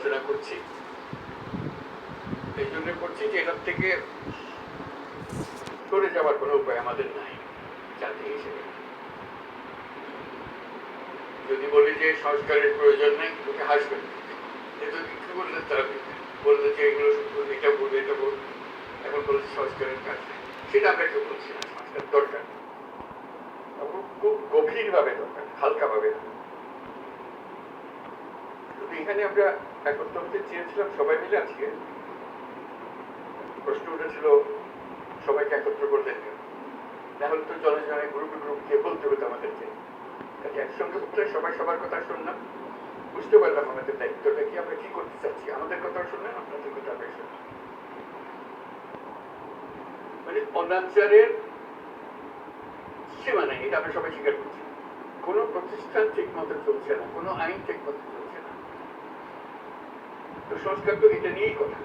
আলোচনা করছি। এই জন্য করছি যে এটার থেকে সরে যাওয়ার কোনো উপায় আমাদের নাই, জাতি হিসেবে। যদি বলি যে সংস্কারের প্রয়োজন নেই তোকে হাসবেন কিন্তু কি বললে তারা? বললে যে এগুলো এটা বলবে, এটা এখন বলছে সংস্কারের কাজ সেটা আমরা কেউ বলছি না, সংস্কার দরকার। খুব গভীরভাবে দরকার, হালকাভাবে। শুধু এখানে আমরা একত্র হতে চেয়েছিলাম সবাই মিলে আজকে, প্রশ্ন উঠেছিল, সবাইকে একত্র করলেন তাহলে তো জনে জনে গ্রুপে গ্রুপ গিয়ে বলতে হতো আমাদেরকে। কাজে একসঙ্গে উঠলে সবাই সবার কথা শুনলাম। বুঝতে পারলাম আমাদের দায়িত্বটা কি, আমরা কি করতে চাচ্ছি? আমাদের কথা শুনলেন, আপনাদের কথা আমরা শুনলাম। মানে অনাচারের সীমা নেই, এটা আমরা সবাই স্বীকার করছি। কোনো প্রতিষ্ঠান ঠিক মতো চলছে না, কোনো আইন ঠিক মতো চলছে তো সংস্কার তো এটা নিয়েই কথা।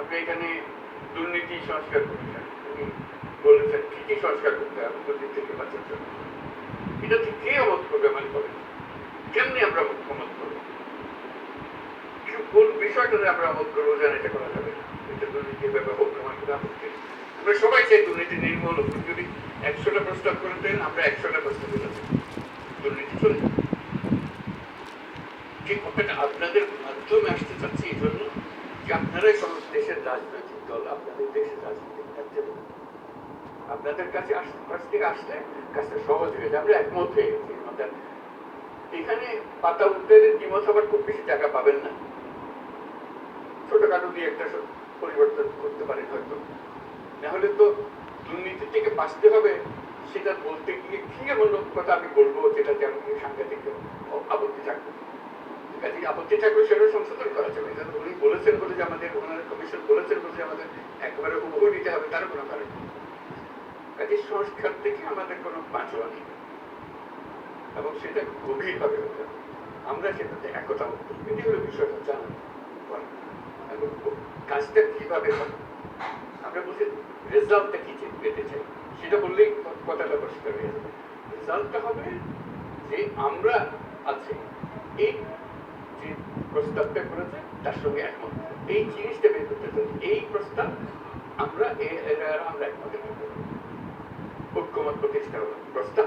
আপনি এখানে দুর্নীতি সংস্কার করেছেন উনি বলেছেন কি সংস্কার করতে হবে দুর্নীতি থেকে বাঁচার জন্য। এটা ঠিক কে অমত করবে মানে বলেন, কেমনি আমরা অমত করব? কিছু কোন বিষয়টাতে আমরা অমত করব যেন এটা করা যাবে এটা দুর্নীতির ব্যাপার হোক, আমার কোনো আপত্তি আমরা সবাই চাই দুর্নীতি নির্মূল যদি একশোটা প্রস্তাব করে দেন, আমরা একশোটা প্রস্তাব দিলাম। দুর্নীতি চলে যাবে যে কথাটা আপনাদের মাধ্যমে আসতে চাচ্ছি এই জন্য যে আপনারাই সমস্ত দেশের রাজনৈতিক দল, আপনাদের দেশের রাজনৈতিক নেতৃত্ব। আপনাদের কাছে কাছ থেকে আসলে কাজটা সহজ হয়ে যায়। আমরা একমত হয়ে গেছি। আমাদের এখানে পাতা উত্তরের দ্বিমত আবার খুব বেশি টাকা পাবেন না। ছোটখাটো দিয়ে একটা পরিবর্তন করতে পারেন হয়তো। নাহলে তো দুর্নীতি থেকে বাঁচতে হবে, সেটা বলতে গিয়ে কি এমন কথা আমি বলব যেটাতে আমি সাংঘাতিক আপত্তি থাকবে। কাজে আপত্তি থাকলে সেটা সংশোধন করা যাবে। উনি বলেছেন বলে যে আমাদের, ওনার কমিশন বলেছেন বলে যে আমাদের একেবারে হুবহু নিতে হবে, তার কোনো কারণ কাজে সংস্কার থেকে আমাদের কোনো বাঁচোয়া নেই। এবং সেটা গভীরভাবে হতে হবে। আমরা সেটাতে একতা হতে এটি হলো বিষয়টা জানা এবং কাজটা কীভাবে হবে আমরা বলছি, রেজাল্টটা কি পেতে চাই? সেটা বললেই কথাটা পরিষ্কার হয়ে যাবে। রেজাল্টটা হবে যে আমরা আছি। এই যে প্রস্তাবটা করেছে, তার সঙ্গে একমত। এই জিনিসটা বের করতে এই প্রস্তাব আমরা আমরা একমত। ঐক্যমত প্রতিষ্ঠার প্রস্তাব